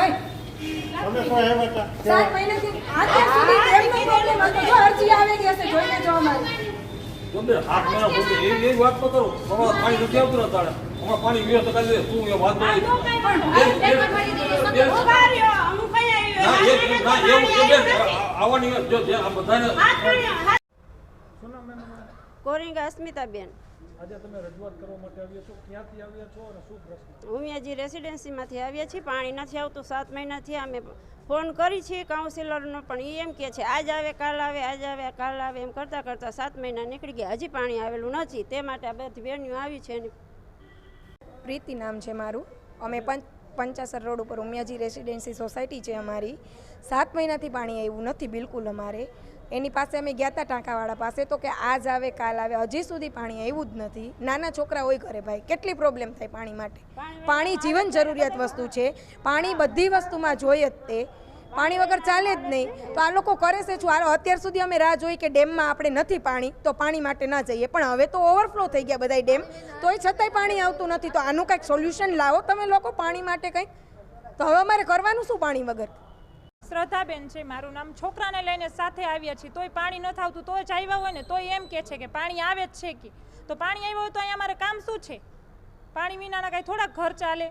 આવ્યા હતા. સાત મહિનાથી અત્યાર સુધી ડેમનો પ્રોબ્લેમ હતો. જો અરજી આવેલી હશે જોઈને જો અમારી. ગમે હાથ એવી એવી વાત તો કરો. હમણાં પાણી નથી આવતું ને તારે. હમણાં પાણી દે. તું એ વાત કઈ એ એ બેન આવવાની જો આ બધાને? કોરિંગા અસ્મિતાબેન. આજે તમે રજૂઆત કરવા માટે આવ્યા છો? ક્યાંથી આવ્યા છો અને શું પ્રશ્ન? ઉમિયાજી રેસિડેન્સીમાંથી આવ્યા છીએ પાણી નથી આવતું સાત મહિનાથી અમે ફોન કરી છીએ કાઉન્સિલરનો પણ એ એમ કહે છે આજ આવે કાલ આવે આજ આવે કાલ આવે એમ કરતાં કરતાં સાત મહિના નીકળી ગયા. હજી પાણી આવેલું નથી. તે માટે આ બધી બેન્યુ આવી છે અને પ્રીતિ નામ છે મારું. અમે પંચ પંચાસર રોડ ઉપર ઉમિયાજી રેસિડેન્સી સોસાયટી છે અમારી. સાત મહિનાથી પાણી આવ્યું નથી બિલકુલ અમારે. એની પાસે અમે ગયા હતા ટાંકાવાળા પાસે. તો કે આજ આવે કાલ આવે. હજી સુધી પાણી આવ્યું જ નથી. નાના છોકરા હોય ઘરે ભાઈ. કેટલી પ્રોબ્લેમ થાય પાણી માટે? પાણી જીવન જરૂરિયાત વસ્તુ છે. પાણી બધી વસ્તુમાં જોઈએ જ તે. પાણી વગર ચાલે જ નહીં. તો આ લોકો કરે છે શું? હાલો અત્યાર સુધી અમે રાહ જોઈ કે ડેમમાં આપણે નથી પાણી તો પાણી માટે ના જઈએ. પણ હવે તો ઓવરફ્લો થઈ ગયા બધા ડેમ. તોય છતાંય પાણી આવતું નથી. તો આનું કંઈક સોલ્યુશન લાવો તમે લોકો પાણી માટે કંઈક. તો હવે અમારે કરવાનું શું પાણી વગર? શ્રદ્ધાબેન છે, મારું નામ છોકરાને લઈને સાથે આવ્યા છીએ. તોય પાણી ન આવતું તોય જ આવ્યા હોય ને, તોય એમ કહે છે કે પાણી આવે જ છે કે. તો પાણી આવ્યું હોય તો અહીંયા અમારે કામ શું છે? પાણી વિનાના કાંઈ થોડાક ઘર ચાલે.